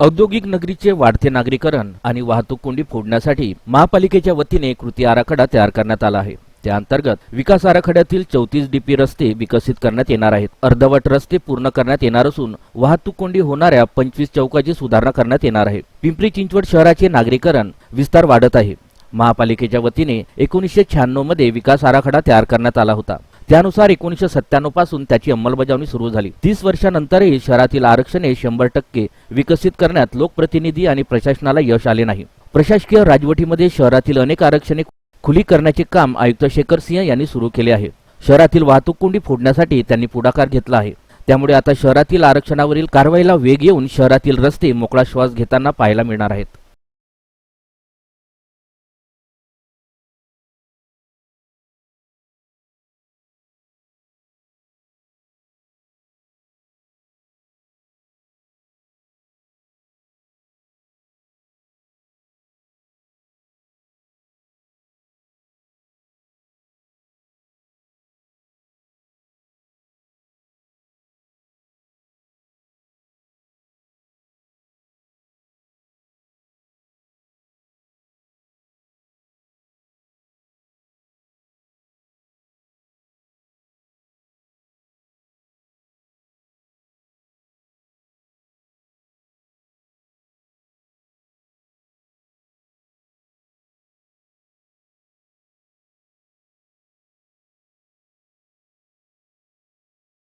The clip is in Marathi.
औद्योगिक नगरीचे वाढते नागरीकरण आणि वाहतूक कोंडी फोडण्यासाठी महापालिकेच्या वतीने कृती आराखडा तयार करण्यात आला आहे. त्या अंतर्गत विकास आराखड्यातील चौतीस डीपी रस्ते विकसित करण्यात येणार आहेत. अर्धवट रस्ते पूर्ण करण्यात येणार असून वाहतूक कोंडी होणाऱ्या पंचवीस चौकाची सुधारणा करण्यात येणार आहे. पिंपरी चिंचवड शहराचे नागरीकरण विस्तार वाढत आहे. महापालिकेच्या वतीने एकोणीसशे शहाण्णवमध्ये विकास आराखडा तयार करण्यात आला होता. त्यानुसार एकोणीसशे सत्त्याण्णवपासून त्याची अंमलबजावणी सुरू झाली. तीस वर्षानंतरही शहरातील आरक्षणे शंभर टक्के विकसित करण्यात लोकप्रतिनिधी आणि प्रशासनाला यश आले नाही. प्रशासकीय राजवटीमध्ये शहरातील अनेक आरक्षणे खुली करण्याचे काम आयुक्त शेखर सिंह यांनी सुरू केले आहे. शहरातील वाहतूक कोंडी फोडण्यासाठी त्यांनी पुढाकार घेतला आहे. त्यामुळे आता शहरातील आरक्षणावरील कारवाईला वेग येऊन शहरातील रस्ते मोकळा श्वास घेताना पाहायला मिळणार आहेत.